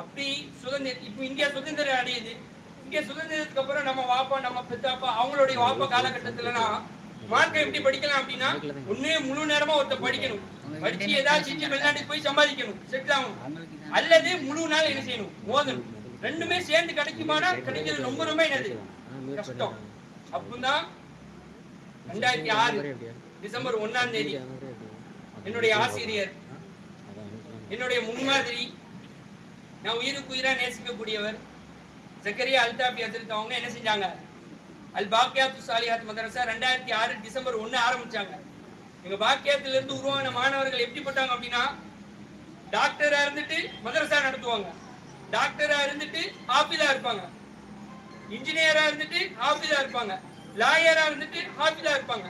அப்படி சுதந்திரம் இப்போ இந்தியா சுதந்திரம் அடையுது. இந்தியா சுதந்திரத்துக்கு அப்புறம் நம்ம வாப்பா நம்ம பித்தாப்பா அவங்களுடைய வாப்பா காலகட்டத்துலலாம் வாழ்க்கை எப்படி படிக்கலாம் அப்படின்னா ஒண்ணு முழு நேரமா ஒருத்த படிக்கணும். படிச்சு ஏதாச்சும் வெளிநாட்டுக்கு போய் சம்பாதிக்கணும். செட்டில் ஆகணும். அல்லது முழு நாள் என்ன செய்யணும்? மோதணும். ரெண்டுமே சேர்ந்து கிடைக்குமானா? கிடைக்கிறது ரொம்ப ரொம்ப என்னது? கஷ்டம். அப்பதான் ரெண்டாயிரத்தி ஆறு டிசம்பர் ஒன்னாம் தேதி என்னுடைய ஆசிரியர் என்னுடைய முன்மாதிரி நான் உயிருக்கு உயிரா நேசிக்கக்கூடியவர். ஜக்கரியா அல்தாபி ஹசரத் அவங்க என்ன செஞ்சாங்க? அல் பாக்கியாத்து சாலிஹாத் மதரசா ரெண்டாயிரத்தி ஆறு டிசம்பர் ஒன்று ஆரம்பிச்சாங்க. எங்க பாக்கியத்துல இருந்து உருவான மாணவர்கள் எப்படிப்பட்டாங்க அப்படின்னா டாக்டரா இருந்துட்டு மதரசா நடத்துவாங்க. டாக்டரா இருந்துட்டு ஹாஃபிதா இருப்பாங்க. இன்ஜினியரா இருந்துட்டு ஹாஃபிதா இருப்பாங்க. லாயரா இருந்துட்டு ஹாஃபிதா இருப்பாங்க.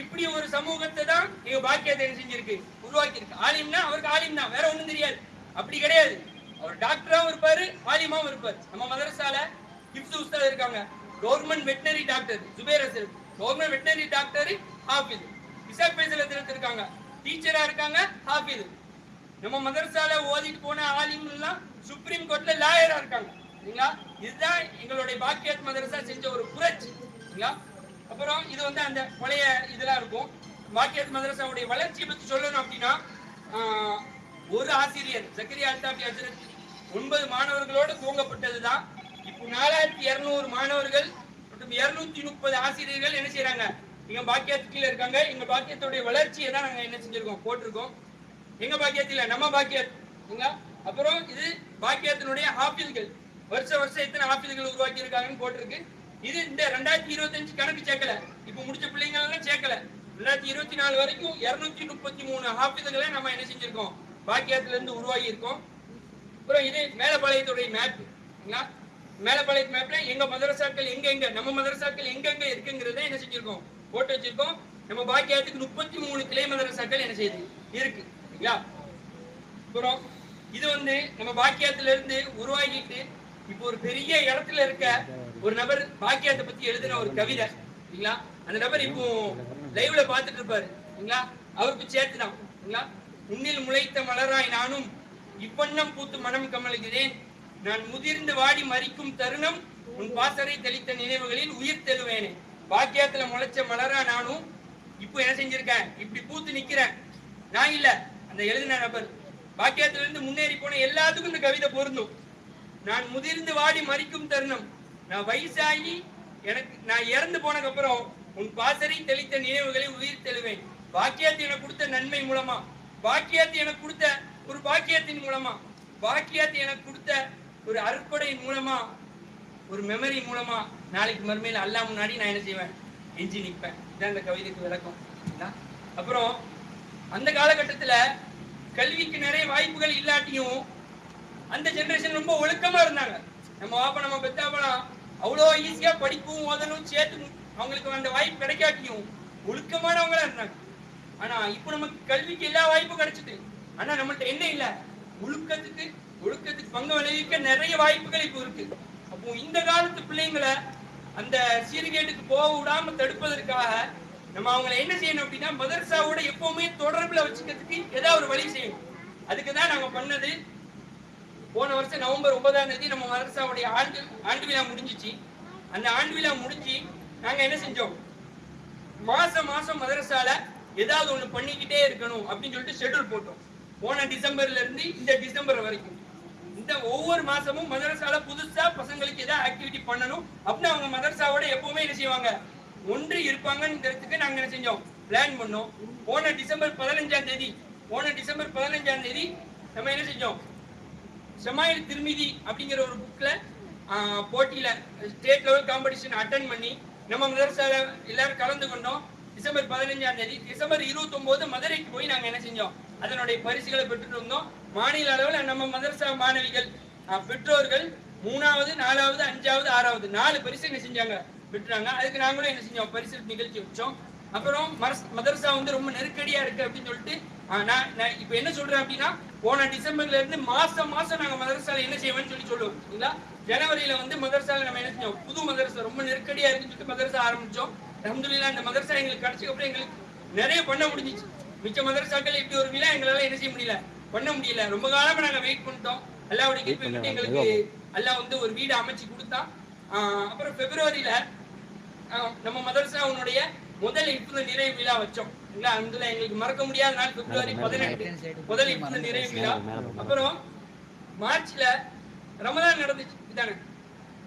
இப்படி ஒரு சமூகத்தை தான் எங்க பாக்கியத்தை என்ன செஞ்சிருக்கு? உருவாக்கி இருக்கு ஆலிம்னா அவருக்கு ஆலிம் தான் வேற ஒண்ணும் தெரியாது. அப்படி கிடையாது. அவர் டாக்டராகவும் இருப்பாரு ஆலிமாவும் இருப்பார். நம்ம மதரசால கிப்ஸ் உஸ்தாத் இருக்காங்க. Government veterinary doctor Zubair Azhar. Government veterinary doctor Hafiz Ishaq பேசல இருக்காங்க டீச்சரா இருக்காங்க ஹாஃபிஸ் நம்ம மதரசால ஓதிட்டு போன ஆலிம் எல்லாம் சுப்ரீம் கோர்ட்ல லாயரா இருக்காங்க. சரிங்களா இதுதான் எங்களுடைய பாக்கியத் மதரசா செஞ்ச ஒரு புரட்சி. சரிங்களா அப்புறம் இது வந்து அந்த பழைய இதெல்லாம் இருக்கும். பாக்கியத் மதரசாவுடைய வளர்ச்சியை பத்தி சொல்லணும் அப்படின்னா ஒரு ஆசிரியர் சக்கரி அல்தாபி ஹசரத் ஒன்பது மாணவர்களோடு துவங்கப்பட்டதுதான் இப்போ நாலாயிரத்தி இருநூறு மாணவர்கள் மற்றும் இருநூத்தி முப்பது ஆசிரியர்கள் என்ன செய்யறாங்க எங்க பாக்கியத்துக்குள்ள இருக்காங்க. எங்க பாக்கியத்துடைய வளர்ச்சியை தான் நாங்க என்ன செஞ்சிருக்கோம் போட்டிருக்கோம். எங்க பாக்கியத்துல நம்ம பாக்கியத் அப்புறம் இது பாக்கியத்தினுடைய ஹாஃபில்கள் வருஷ வருஷம் எத்தனை ஆப்பிள்கள் உருவாக்கி இருக்காங்கன்னு போட்டிருக்கு. இது இந்த ரெண்டாயிரத்தி இருபத்தஞ்சு கணக்கு சேர்க்கல. இப்ப முடிச்ச பிள்ளைங்க எல்லாம் சேர்க்கல. ரெண்டாயிரத்தி இருபத்தி நாலு வரைக்கும் இருநூத்தி முப்பத்தி மூணு ஹாஃபில்களை நம்ம என்ன செஞ்சிருக்கோம் பாக்கியத்துல இருந்து உருவாகி இருக்கோம் அப்புறம் இது மேலப்பாளையத்துடைய மேப் மேலப்பாளையத்து மேப்ல எங்க மதரசாக்கள் எங்க எங்க நம்ம மதரசாக்கள் எங்க எங்க இருக்குங்கிறத என்ன செஞ்சிருக்கோம்? போட்டு வச்சிருக்கோம். நம்ம பாக்கியத்துக்கு முப்பத்தி மூணு கிளை மதரசாக்கள் என்ன செய்யுது? இருக்கு. சரிங்களா அப்புறம் இது வந்து நம்ம பாக்கியத்துல இருந்து உருவாகிட்டு இப்போ ஒரு பெரிய இடத்துல இருக்க ஒரு நபர் பாக்கியத்தை பத்தி எழுதின ஒரு கவிதை. சரிங்களா அந்த நபர் இப்போ லைவ்ல பார்த்துட்டு இருப்பாரு. சரிங்களா அவருக்கு சேர்த்துதான். சரிங்களா உன்னில் முளைத்த மலராய் நானும் இவ்வண்ணம் பூத்து மனம் கமலுகிறேன் நான் முதிர்ந்து வாடி மறிக்கும் தருணம் உன் பாசறை தெளித்த நினைவுகளில் உயிர் தெழுவேனே. பாக்கியத்துல முளைச்ச மலரா நானும் இப்போ என்ன செஞ்சிருக்கேன்? இப்படி பூத்து நிக்கிறேன். நான் இல்ல. அந்த எழுதின நபர். பாக்கியத்துல இருந்து முன்னேறி போன எல்லாத்துக்கும் இந்த கவிதை பொருந்தும். நான் முதிர்ந்து வாடி மறிக்கும் தருணம். நான் வயசாகி எனக்கு நான் இறந்து போனதுக்கு அப்புறம் உன் பாசறை தெளித்த நினைவுகளை உயிர் தெழுவேன். பாக்கியத்தை எனக்கு கொடுத்த நன்மை மூலமா. பாக்கியத்தை எனக்கு கொடுத்த ஒரு பாக்கியத்தின் மூலமா. பாக்கியத்தை எனக்கு கொடுத்த ஒரு அறுப்படை மூலமா ஒரு மெமரி மூலமா நாளைக்கு மறுமையில் அல்லா முன்னாடி நான் என்ன செய்வேன்? எஞ்சி நிற்பேன். இதான் இந்த கவிதைக்கு விளக்கம். அப்புறம் அந்த காலகட்டத்தில் கல்விக்கு நிறைய வாய்ப்புகள் இல்லாட்டியும் அந்த ஜென்ரேஷன் ரொம்ப ஒழுக்கமா இருந்தாங்க. நம்ம வாப்பா நம்ம பெத்தாப்பெல்லாம் அவ்வளோ ஈஸியா படிப்பும் ஓதணும் சேர்த்து அவங்களுக்கு அந்த வாய்ப்பு கிடைக்காட்டியும் ஒழுக்கமானவங்களா இருந்தாங்க. ஆனா இப்போ நமக்கு கல்விக்கு எல்லா வாய்ப்பும் கிடைச்சிட்டு ஆனா நம்மள்ட்ட என்ன இல்ல? ஒழுக்கத்துக்கு ஒழுக்கத்துக்கு பங்கு விளைவிக்க நிறைய வாய்ப்புகள் இப்போ இருக்கு. அப்போ இந்த காலத்து பிள்ளைங்களை அந்த சீர்கேட்டுக்கு போக விடாம தடுப்பதற்காக நம்ம அவங்களை என்ன செய்யணும் அப்படின்னா மதரசாவோட எப்பவுமே தொடர்புல வச்சுக்கிறதுக்கு ஏதாவது ஒரு வழி செய்யணும். அதுக்கு தான் நாங்க பண்ணது. போன வருஷம் நவம்பர் ஒன்பதாம் தேதி நம்ம மதரசாவுடைய ஆண்டு ஆண்டு விழா முடிஞ்சிச்சு. அந்த ஆண்டு விழா முடிஞ்சு நாங்க என்ன செஞ்சோம்? மாசம் மாசம் மதரசால ஏதாவது ஒண்ணு பண்ணிக்கிட்டே இருக்கணும் அப்படின்னு சொல்லிட்டு ஷெட்யூல் போட்டோம். போன டிசம்பர்ல இருந்து இந்த டிசம்பர் வரைக்கும். இந்த ஒவ்வொரு மாசமும் மதரசால புதுசா பசங்களுக்கு ஏதாவது ஆக்டிவிட்டி பண்ணணும் அப்படின்னு அவங்க மதரசாவோட எப்பவுமே என்ன செய்வாங்க? ஒன்று இருப்பாங்கிறதுக்கு நாங்க என்ன செஞ்சோம்? பிளான் பண்ணோம். போன டிசம்பர் பதினஞ்சாம் தேதி போன டிசம்பர் பதினஞ்சாம் தேதி நம்ம என்ன செஞ்சோம்? ஷமாயில் திருமிதி அப்படிங்கிற ஒரு புக்ல போட்டியில ஸ்டேட் லெவல் காம்படிஷன் அட்டன் பண்ணி நம்ம மதரசால எல்லாரும் கலந்து கொண்டோம் டிசம்பர் பதினஞ்சாம் தேதி டிசம்பர் இருபத்தி மதுரைக்கு போய் நாங்க என்ன செஞ்சோம்? அதனுடைய பரிசுகளை பெற்றுட்டு வந்தோம். மாநில அளவில் நம்ம மதரசா மாணவிகள் பெற்றோர்கள் மூணாவது நாலாவது அஞ்சாவது ஆறாவது நாலு பரிசு என்ன செஞ்சாங்க? பெற்றாங்க. அதுக்கு நாங்களும் என்ன செஞ்சோம்? பரிசு நிகழ்ச்சி வச்சோம். அப்புறம் மதரசா வந்து ரொம்ப நெருக்கடியா இருக்கு அப்படின்னு சொல்லிட்டு ஆஹ், நான் நான் இப்போ என்ன சொல்றேன் அப்படின்னா போன டிசம்பர்ல இருந்து மாசம் மாசம் நாங்க மதரசால என்ன செய்வோம்னு சொல்லி சொல்லுவோம். சரிங்களா? ஜனவரியில வந்து மதரசால நம்ம என்ன செஞ்சோம்? புது மதரசா ரொம்ப நெருக்கடியா இருக்குன்னு சொல்லிட்டு மதரசா ஆரம்பிச்சோம். அஹமதுல்லா இந்த மதரசா எங்களுக்கு கிடைச்சதுக்கப்புறம் அப்புறம் எங்களுக்கு நிறைய பண்ண முடிஞ்சிச்சு. மிச்ச மதரசாக்கள் இப்படி ஒரு விழா எங்களால என்ன செய்ய முடியல? பண்ண முடியல. ரொம்ப காலமா நாங்க வெயிட் பண்ணிட்டோம். அல்லாவுடைய கிருபை விட்டு எங்களுக்கு அல்லாஹ் வந்து ஒரு வீடு அமைச்சு கொடுத்தா. ஆஹ் அப்புறம் பிப்ரவரியில ஆஹ் நம்ம மதரசாவுடைய முதல் இப்பு நிறைவு விழா வச்சோம். இல்ல அதுல எங்களுக்கு மறக்க முடியாத நாள் பிப்ரவரி பதினெட்டு. முதல் இப்பு நிறைவு விழா. அப்புறம் மார்ச்ல ரமதான் நடந்துச்சு. இதானே.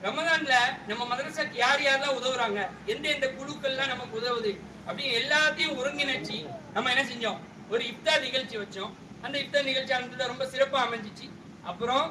ரமதான்ல நம்ம மதரசாக்கு யார் யாரெல்லாம் உதவுறாங்க? எந்த எந்த குழுக்கள்லாம் நமக்கு உதவுது? அப்படின்னு எல்லாத்தையும் ஒருங்கிணைச்சு நம்ம என்ன செஞ்சோம்? ஒரு இஃப்தார் நிகழ்ச்சி வச்சோம். அந்த இஃப்தார் நிகழ்ச்சி அந்த ரொம்ப சிறப்பாக அமைஞ்சிச்சு. அப்புறம்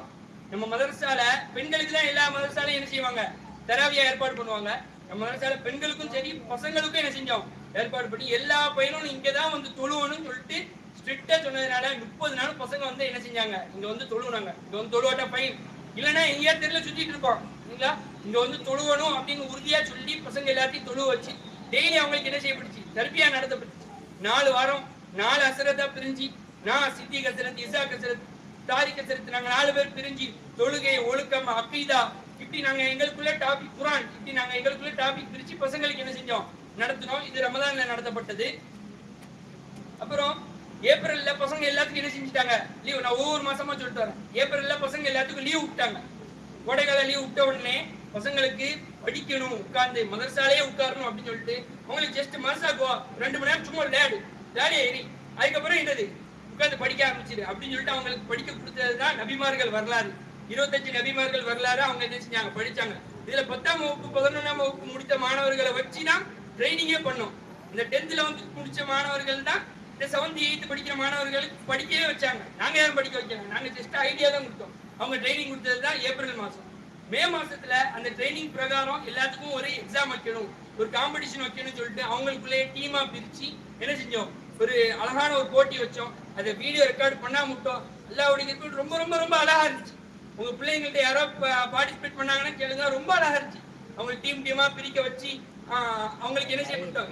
நம்ம மதரசால பெண்களுக்கு தான் எல்லா மதரசாலையும் என்ன செய்வாங்க? தராவியா ஏற்பாடு பண்ணுவாங்க. நம்ம மதரசால பெண்களுக்கும் சரி பசங்களுக்கும் என்ன செஞ்சோம்? ஏற்பாடு பண்ணி எல்லா பையனும் இங்கே தான் வந்து தொழுவணும்னு சொல்லிட்டு ஸ்ட்ரிக்டா சொன்னதுனால முப்பது நாள் பசங்க வந்து என்ன செஞ்சாங்க? இங்க வந்து தொழுவுனாங்க. இங்க வந்து தொழுவாட்டா பையன் இல்லைன்னா எங்கேயா தெரியல சுத்திட்டு இருப்போம். இல்லைங்களா இங்க வந்து தொழுவணும் அப்படின்னு உறுதியா சொல்லி பசங்க எல்லாத்தையும் தொழுவ வச்சு டெய்லி அவங்களுக்கு என்ன செய்யப்பட்டுச்சு தர்பியா நடத்தப்பட்டு நாலு வாரம் நாலு அசரத்தா பிரிஞ்சு நான் சித்தி கசரத் இசா கசரத் தாரி கசரத் நாங்க நாலு பேர் பிரிஞ்சு தொழுகை ஒழுக்கம் அக்கீதா இப்படி நாங்க எங்களுக்குள்ள டாபிக் குரான் இப்படி நாங்க எங்களுக்குள்ள டாபிக் பிரிச்சு பசங்களுக்கு என்ன செஞ்சோம்? நடத்தினோம். இது ரமதான்ல நடத்தப்பட்டது. அப்புறம் ஏப்ரல்ல பசங்க எல்லாத்துக்கும் என்ன செஞ்சுட்டாங்க? லீவ் நான் ஒவ்வொரு மாசமா சொல்லிட்டு வரேன். ஏப்ரல்ல பசங்க எல்லாத்துக்கும் லீவ் விட்டாங்க. கோடைக்கால லீவ் விட்ட உடனே பசங்களுக்கு படிக்கணும் உட்கார்ந்து மதரசாலேயே உட்காரணும் அப்படின்னு சொல்லிட்டு அவங்களுக்கு ஜஸ்ட் மனசாக்குவா. ரெண்டு மணி நேரம் சும்மா விளையாடு விளையாடி ஏறி அதுக்கப்புறம் என்னது? உட்கார்ந்து படிக்க ஆரம்பிச்சிரு அப்படின்னு சொல்லிட்டு அவங்களுக்கு படிக்க கொடுத்தது தான் நபிமார்கள் வரலாறு. இருபத்தஞ்சு நபிமார்கள் வரலாறு அவங்க என்ன செஞ்சாங்க? படிச்சாங்க. இதுல பத்தாம் வகுப்பு பதினொன்றாம் வகுப்பு முடித்த மாணவர்களை வச்சு தான் ட்ரைனிங்கே பண்ணோம். இந்த டென்த்ல வந்து முடிச்ச மாணவர்கள் தான் இந்த செவன்த் எயித்து படிக்கிற மாணவர்களுக்கு படிக்கவே வச்சாங்க. நாங்க யாரும் படிக்க வைக்கல. நாங்க ஜஸ்ட் ஐடியா தான் கொடுத்தோம். அவங்க ட்ரைனிங் கொடுத்தது தான் ஏப்ரல் மாசம் மே மாசத்துல அந்த ட்ரைனிங் பிரகாரம் எல்லாத்துக்கும் ஒரு எக்ஸாம் வைக்கணும். ஒரு காம்படிஷன் வைக்கணும்னு சொல்லிட்டு அவங்களுக்குள்ளேயே டீமா பிரிச்சு என்ன செஞ்சோம்? ஒரு அழகான ஒரு போட்டி வச்சோம். அதை வீடியோ ரெக்கார்ட் பண்ணா மட்டும் எல்லாருடைய இருக்கும் ரொம்ப ரொம்ப ரொம்ப அழகா இருந்துச்சு. உங்க பிள்ளைங்கள்ட்ட யாரோ பார்ட்டிசிபேட் பண்ணாங்கன்னா கேளுங்க. ரொம்ப அழகா இருந்துச்சு. அவங்க டீம் டீமா பிரிக்க வச்சு அவங்களுக்கு என்ன செய்ய பண்ணிட்டோம்?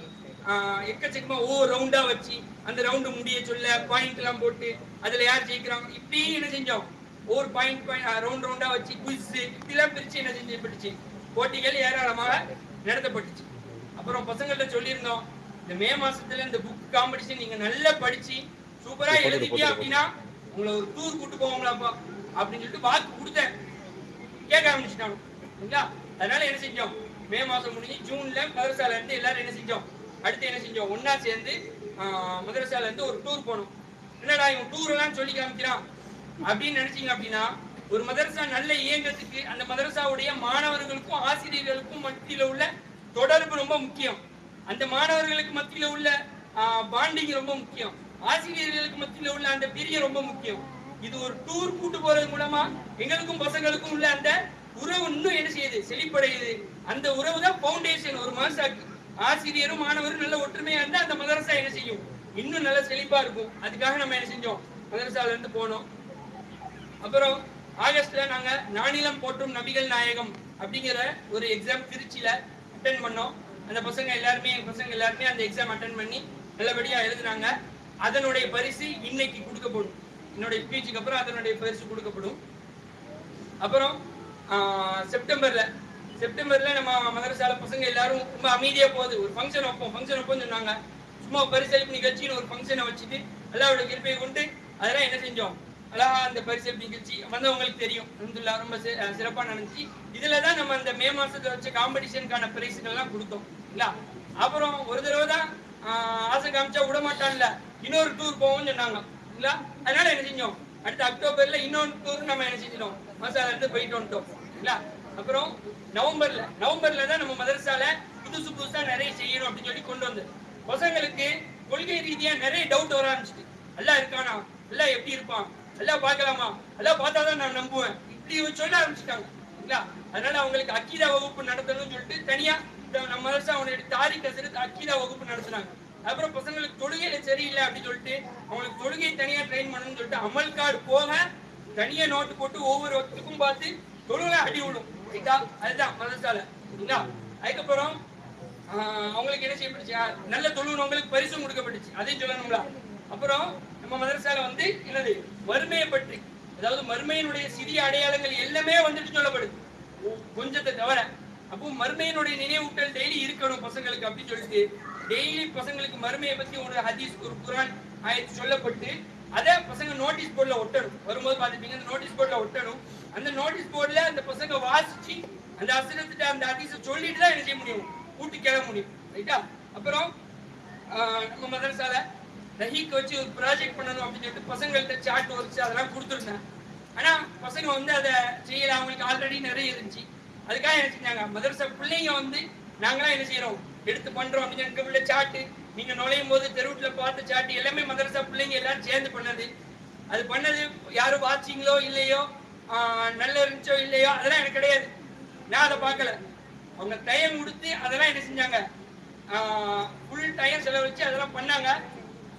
எக்கச்சக்கமா ஒவ்வொரு ரவுண்டா வச்சு அந்த ரவுண்டு முடிய சொல்ல பாயிண்ட் எல்லாம் போட்டு அதுல யார் ஜெயிக்கிறாங்க? இப்படி என்ன செஞ்சோம்? ஒவ்வொரு பாயிண்ட் பாயிண்ட் ரவுண்ட் ரவுண்டா வச்சு குவிஸ் இப்படிலாம் பிரிச்சு என்ன செஞ்சப்பட்டுச்சு போட்டிகள் ஏராளமாக நடத்தப்பட்டுச்சு. அப்புறம் பசங்கள்ட்ட சொல்லியிருந்தோம் இந்த மே மாசத்துல இந்த புக் காம்படிஷன் நீங்க நல்லா படிச்சு சூப்பரா எழுதிட்டியா அப்படின்னா உங்களை ஒரு டூர் கூட்டு போவாங்களாப்பா அப்படின்னு சொல்லிட்டு வாக்கு கொடுத்தேன். கேட்க ஆரம்பிச்சிட்டாங்க. சரிங்களா அதனால என்ன செஞ்சோம்? மே மாசம் முடிஞ்சு ஜூன்ல மதரசால இருந்து எல்லாரும் என்ன செஞ்சோம்? அடுத்து என்ன செஞ்சோம்? ஒண்ணா சேர்ந்து மதரசால இருந்து ஒரு டூர் போனோம். என்னடா இவன் டூர் எல்லாம் சொல்லி காமிக்கிறான்? அப்படின்னு நினைச்சீங்க அப்படின்னா ஒரு மதரசா நல்ல இயங்கத்துக்கு அந்த மதரசாவுடைய மாணவர்களுக்கும் ஆசிரியர்களுக்கும் மத்தியில உள்ள தொடர்பு ரொம்ப முக்கியம். அந்த மாணவர்களுக்கு மத்தியில உள்ள பாண்டிங் ரொம்ப முக்கியம். ஆசிரியர்களுக்கு மத்தியில உள்ள அந்த பிரியம் ரொம்ப முக்கியம். இது ஒரு டூர் கூட்டு போறது மூலமா எங்களுக்கும் பசங்களுக்கும் உள்ள அந்த உறவு இன்னும் என்ன செய்யுது? செழிப்படையுது. அந்த உறவு தான் பவுண்டேஷன் ஒரு மதரசாக்கு ஆசிரியரும் மாணவரும் நல்ல ஒற்றுமையா இருந்தா அந்த மதரசா என்ன செய்யும்? இன்னும் நல்ல செழிப்பா இருக்கும். அதுக்காக நம்ம என்ன செஞ்சோம்? மதரசால இருந்து போனோம். அப்புறம் ஆகஸ்ட்ல நாங்க நானிலம் போற்றும் நபிகள் நாயகம் அப்படிங்கிற ஒரு எக்ஸாம் திருச்சியில அட்டன் பண்ணோம். அந்த பசங்க எல்லாருமே என் பசங்க எல்லாருமே அந்த எக்ஸாம் அட்டன் பண்ணி நல்லபடியா எழுதுனாங்க. அதனுடைய பரிசு இன்னைக்கு கொடுக்கப்படும். என்னுடைய ஸ்பீச்சுக்கு அப்புறம் அதனுடைய பரிசு கொடுக்கப்படும். அப்புறம் செப்டம்பர்ல செப்டம்பர்ல நம்ம மதரசால பசங்க எல்லாரும் ரொம்ப அமைதியா போகுது. ஒரு ஃபங்க்ஷன் வைப்போம் ஃபங்க்ஷன் வைப்போம் சொன்னாங்க. சும்மா பரிசளிப்பு நிகழ்ச்சின்னு ஒரு ஃபங்க்ஷனை வச்சுட்டு எல்லாரோட கிருப்பையை கொண்டு அதெல்லாம் என்ன செஞ்சோம்? அழகா அந்த பரிசு நிகழ்ச்சி வந்தவங்களுக்கு தெரியும். அல்ஹம்துலில்லாஹ் ரொம்ப சி- சிறப்பா நடந்துச்சு. இதுல தான் நம்ம அந்த மே மாசத்துல வச்ச காம்படிஷனுக்கான பிரைஸுகள் எல்லாம் கொடுத்தோம். இல்லையா அப்புறம் ஒரு தடவை தான் ஆசை காமிச்சா விட மாட்டான்ல. இன்னொரு டூர் போவோம்னு சொன்னாங்க. இல்ல? அதனால என்ன செஞ்சோம்? அடுத்த அக்டோபர்ல இன்னொரு டூர் நம்ம என்ன செஞ்சிடும் மசாலா இருந்து போயிட்டு வந்துட்டோம். இல்ல? அப்புறம் நவம்பர்ல நவம்பர்ல தான் நம்ம மதரசால புதுசு புதுசா நிறைய செய்யணும் அப்படின்னு சொல்லி கொண்டு வந்தது. பசங்களுக்கு கொள்கை ரீதியா நிறைய டவுட் வர ஆரம்பிச்சிட்டு எல்லாம் இருக்கானா? எல்லாம் எப்படி இருப்பான்? எல்லாம் பார்க்கலாமா? எல்லாம் பார்த்தா தான் நான் நம்புவேன். இப்படி சொல்ல ஆரம்பிச்சிட்டாங்க. அதனால அவங்களுக்கு அக்கீதா வகுப்பு நடத்தணும்னு சொல்லிட்டு தனியா நம்ம மதரசா அவனுடைய தாரிக் கசரத் அக்கீதா வகுப்பு நடத்துனாங்க. அப்புறம் பசங்களுக்கு தொழுகையில சரியில்லை அப்படின்னு சொல்லிட்டு அவங்களுக்கு தொழுகை தனியா ட்ரெயின் பண்ணணும்னு சொல்லிட்டு அமல் கார்டு போக தனியா நோட்டு போட்டு ஒவ்வொரு ஒத்துக்கும் பார்த்து தொழுகை அடி விடும். ரைட்டா அதுதான் மதரசால சரிங்களா அதுக்கப்புறம் ஆஹ், அவங்களுக்கு என்ன செய்யப்பட்டுச்சு? நல்ல தொழுவனவங்களுக்கு பரிசும் கொடுக்கப்பட்டுச்சு. அதையும் சொல்லணுங்களா அப்புறம் நம்ம மதரசால வந்து என்னது? வறுமையை பற்றி அதாவது மறுமையினுடைய சிறிய அடையாளங்கள் எல்லாமே வந்துட்டு சொல்லப்படுது. கொஞ்சத்தை தவிர அப்போ மறுமையினுடைய நினைவூட்டல் டெய்லி இருக்கணும் பசங்களுக்கு அப்படின்னு சொல்லிட்டு டெய்லி பசங்களுக்கு மறுமையை பத்தி ஒரு ஹதீஸ் ஒரு குரான் ஆயத்து சொல்லப்பட்டு அதை பசங்க நோட்டீஸ் போர்டில் ஒட்டணும். வரும்போது பார்த்துப்பீங்க அந்த நோட்டீஸ் போர்டில் ஒட்டணும். அந்த நோட்டீஸ் போர்டில் அந்த பசங்க வாசிச்சு அந்த அசனத்திட்ட அந்த ஹதீஸை சொல்லிட்டு தான் என்ன செய்ய முடியும்? கூட்டி கிளம்ப முடியும். ரைட்டா? அப்புறம் நம்ம மதரசால ரஹீக் வச்சு ஒரு ப்ராஜெக்ட் பண்ணணும் அப்படின்னு சொல்லிட்டு பசங்கள்கிட்ட சாட் ஒர்க்ஸ் அதெல்லாம் கொடுத்துருந்தேன். ஆனால் பசங்க வந்து அதை செய்யல. அவங்களுக்கு ஆல்ரெடி நிறைய இருந்துச்சு. அதுக்காக என்ன செஞ்சாங்க? மதரசா பிள்ளைங்க வந்து நாங்களாம் என்ன செய்யறோம் எடுத்து பண்றோம் அப்படின்னு எனக்கு உள்ள சாட்டு நீங்க நுழையும் போது தெருவுட்டில் பார்த்து சாட்டு எல்லாமே மதரசா பிள்ளைங்க எல்லாரும் சேர்ந்து பண்ணது. அது பண்ணது யாரும் வாட்சிங்களோ இல்லையோ நல்லா இருந்துச்சோ இல்லையோ அதெல்லாம் எனக்கு கிடையாது. நான் அதை பார்க்கல. அவங்க டைம் கொடுத்து அதெல்லாம் என்ன செஞ்சாங்க? ஃபுல் டைம் செலவழிச்சு அதெல்லாம் பண்ணாங்க.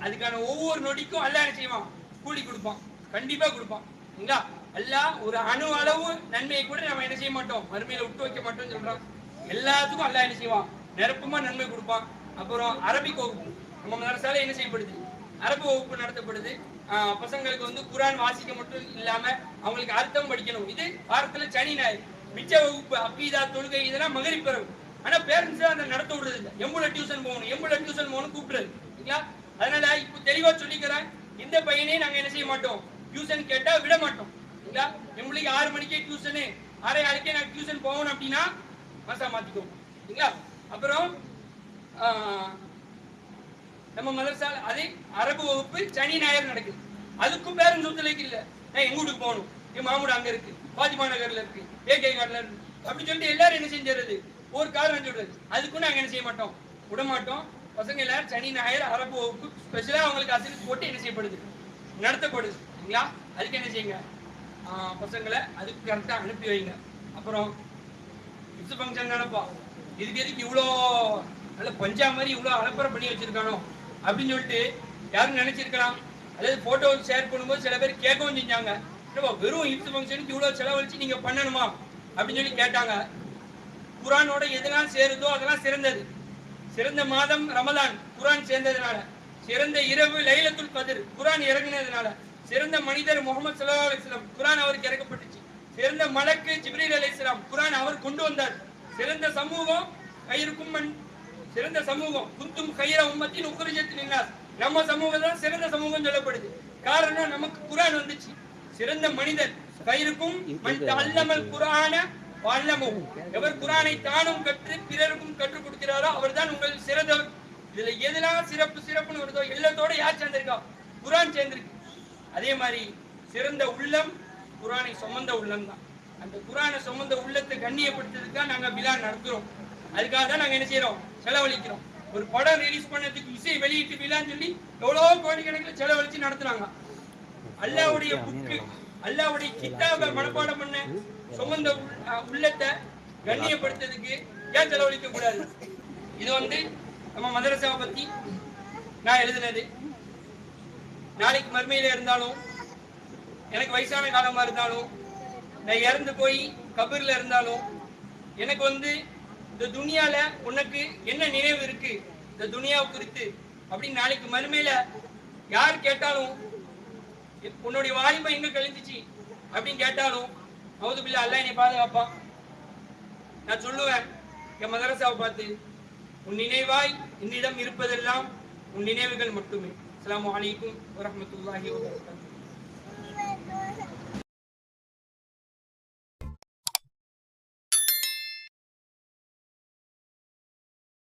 அதுக்கான ஒவ்வொரு நொடிக்கும் அல்லாஹ் என்ன செய்வான்? கூலி கொடுப்பான். கண்டிப்பா கொடுப்பான். சரிங்களா அல்லாஹ் ஒரு அணு அளவு நன்மையை கூட நம்ம என்ன செய்ய மாட்டோம்? மறுமையில விட்டு வைக்க மாட்டோம்னு சொல்றான். எல்லாத்துக்கும் அல்லா என்ன செய்வான்? நிரப்பமா நன்மை கொடுப்பான். அப்புறம் அரபிக் வகுப்பு. நம்ம மதரசால என்ன செய்யப்படுது? அரபு வகுப்பு நடத்தப்படுது. பசங்களுக்கு வந்து குரான் வாசிக்க மட்டும் இல்லாம அவங்களுக்கு அர்த்தம் படிக்கணும். இது வாரத்துல சனி ஞாயிறு. மிச்ச வகுப்பு அப்பீதா தொழுகை இதெல்லாம் மகரிப்பறவு ஆனா பேரண்ட்ஸ் அந்த நடத்த விடுறது இல்லை எம்புல டியூஷன் போகணும் எம்புல டியூஷன் போகணும் கூப்பிடுறது. அதனால இப்போ தெளிவா சொல்லிக்கிறேன். இந்த பையனே நாங்க என்ன செய்ய மாட்டோம்? டியூஷன் கேட்டா விட மாட்டோம். சரிங்களா நம்மளுக்கு ஆறு மணிக்கே டியூஷனு ஆறே ஆளுக்கே நாங்க டியூஷன் போகணும் அப்படின்னா மசா மாத்திக்கோ. சரிங்களா அப்புறம் ஆஹ், நம்ம மதரசால அதே அரபு வகுப்பு சனி ஞாயிறு நடக்குது. அதுக்கும் பேரு ஒத்துழைக்கு இல்ல. நான் எங்க வீட்டுக்கு போகணும்? என் மாமூடு அங்க இருக்கு. பாத்திமா நகர்ல இருக்கு. ஏகே கார்ல இருக்கு. அப்படி சொல்லிட்டு எல்லாரும் என்ன செஞ்சிருது ஒரு காரணம் சொல்றது. அதுக்கும் நாங்க என்ன செய்ய மாட்டோம்? விட மாட்டோம். பசங்க எல்லாரும் சனி ஞாயிறு அரபு வகுப்பு ஸ்பெஷலாக அவங்களுக்கு அசைன்ஸ் போட்டு என்ன செய்யப்படுது? நடத்தப்படுது சரிங்களா? அதுக்கு என்ன செய்யுங்க? பசங்களை அதுக்கு கரெக்டாக அனுப்பி வைங்க. அப்புறம் கிட்ஸ் ஃபங்க்ஷன் நினைப்பா இதுக்கு எதுக்கு இவ்வளோ நல்ல பஞ்சா மாதிரி இவ்வளோ அலப்பறை பண்ணி வச்சிருக்கானோ? அப்படின்னு சொல்லிட்டு யாரும் நினைச்சிருக்கலாம். அல்லது ஃபோட்டோ ஷேர் பண்ணும்போது சில பேர் கேட்கவும் செஞ்சாங்க. என்னப்பா வெறும் கிட்ஸ் ஃபங்க்ஷனுக்கு இவ்வளோ செலவழிச்சு நீங்கள் பண்ணணுமா? அப்படின்னு சொல்லி கேட்டாங்க. குரானோட எதெல்லாம் சேருதோ அதெல்லாம் சிறந்தது. சிறந்த மாதம் ரமலான் குரான் சேர்ந்ததுனால. சிறந்த இரவு லைலத்துல் கதிர் குரான் இறங்கினதுனால. சிறந்த மனிதர் முகமது ஸல்லல்லாஹு அலைஹி வஸல்லம் குரான் அவருக்கு இறக்கப்பட்டுச்சு. சிறந்த மலக்கு ஜிப்ரீல் அலைஹிஸ்ஸலாம் குரான் அவர் கொண்டு வந்தார். சிறந்த சமூகம் கயிறுக்கும் மண் சிறந்த சமூகம். குந்தும் கயிற உம்மத்தின் உக்குரிஜத்தின் நம்ம சமூகம் தான் சிறந்த சமூகம் சொல்லப்படுது. காரணம் நமக்கு குரான் வந்துச்சு. சிறந்த மனிதர் கயிறுக்கும் அல்லமல் குரான வல்லமும் எவர் குரானை தானும் கற்று பிறருக்கும் கற்றுக் கொடுக்கிறாரோ அவர்தான் உங்கள் சிறந்தவர் இதுல எதெல்லாம் சிறப்பு சிறப்புன்னு வருதோ எல்லாத்தோட யார் சேர்ந்திருக்கா? குரான் சேர்ந்திருக்கு. அதே மாதிரி சிறந்த உள்ளம் குரானை சுமந்த உள்ளம் தான் அந்த குரானை சுமந்த உள்ளத்தை கண்ணியப்படுத்துறதுக்காக நாங்க விழா நடத்துறோம். அதுக்காக தான் நாங்க என்ன செய்யறோம் செலவழிக்கிறோம். ஒரு படம் ரிலீஸ் பண்ணதுக்கு இசை வெளியிட்டு விழான்னு சொல்லி எவ்வளவோ கோடிக்கணக்கில் செலவழிச்சு நடத்துறாங்க அல்லாவுடைய புக்கு அல்லாவுடைய கித்தாப மனப்பாடம் பண்ண சுமந்த உள்ளத்தை கண்ணியப்படுத்துறதுக்கு ஏன் செலவழிக்க கூடாது? இது வந்து நம்ம மதரசாவை பத்தி நான் எழுதினது. நாளைக்கு மறுமையில இருந்தாலும் எனக்கு வயசான காலமா இருந்தாலும் நான் இறந்து போய் கபர்ல இருந்தாலும் எனக்கு வந்து இந்த துனியால உனக்கு என்ன நினைவு இருக்கு? இந்த துனியாவை குறித்து அப்படின்னு நாளைக்கு மறுமையில யார் கேட்டாலும் உன்னுடைய வாலிபம் எங்க கழிஞ்சிச்சு அப்படின்னு கேட்டாலும் அவுது பிள்ளை அல்ல என்னை பாதுகாப்பான். நான் சொல்லுவேன் என் மதரசாவை பார்த்து உன் நினைவாய் என்னிடம் இருப்பதெல்லாம் உன் நினைவுகள் மட்டுமே. அஸ்ஸலாமு அலைக்கும் வரஹ்மத்துல்லாஹி வபரகாத்துஹு.